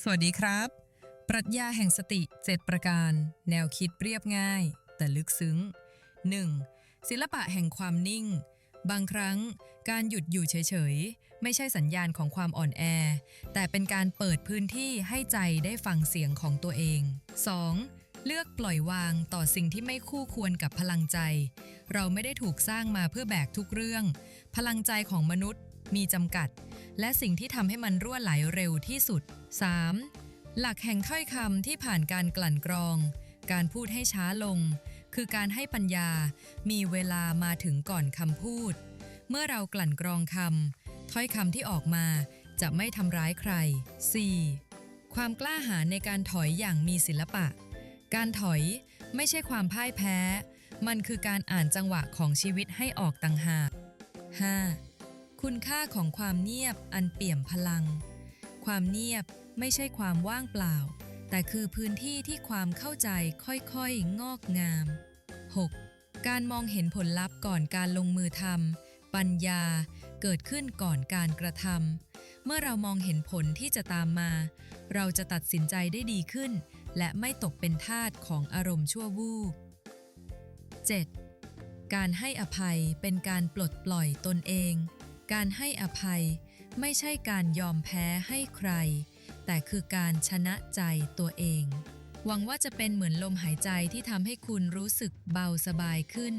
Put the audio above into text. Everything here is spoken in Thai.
สวัสดีครับ ปรัชญาแห่งสติ 7 ประการ แนวคิดเรียบง่าย แต่ลึกซึ้ง 1. ศิลปะแห่งความนิ่ง บางครั้ง การหยุดอยู่เฉยๆ ไม่ใช่สัญญาณของความอ่อนแอ แต่เป็นการเปิดพื้นที่ให้ใจได้ฟังเสียงของตัวเอง 2. เลือกปล่อยวางต่อสิ่งที่ไม่คู่ควรกับพลังใจ เราไม่ได้ถูกสร้างมาเพื่อแบกทุกเรื่อง พลังใจของมนุษย์ มีจำกัด และสิ่งที่ทำให้มันรั่วไหลเร็วที่สุด 3. หลักแห่งถ้อยคำที่ผ่านการกลั่นกรอง การพูดให้ช้าลง คือการให้ปัญญา มีเวลามาถึงก่อนคำพูด เมื่อเรากลั่นกรองคำถ้อยคำที่ออกมาจะไม่ทำร้ายใคร 4. ความกล้าหาญในการถอยอย่างมีศิลปะ การถอยไม่ใช่ความพ่ายแพ้ มันคือการอ่านจังหวะของชีวิตให้ออกต่างหาก 5. คุณค่าของความเงียบอันเปี่ยมพลัง ความเงียบไม่ใช่ความว่างเปล่า แต่คือพื้นที่ที่ความเข้าใจค่อยๆ งอกงาม 6. การมองเห็นผลลัพธ์ก่อนการลงมือทำปัญญาเกิดขึ้นก่อนการกระทำเมื่อเรามองเห็นผลที่จะตามมา เราจะตัดสินใจได้ดีขึ้น และไม่ตกเป็นทาสของอารมณ์ชั่ววูบ 7. การให้อภัยเป็นการปลดปล่อยตนเอง การให้อภัยไม่ใช่การยอมแพ้ให้ใคร แต่คือการชนะใจตัวเอง หวังว่าจะเป็นเหมือนลมหายใจที่ทำให้คุณรู้สึกเบาสบายขึ้น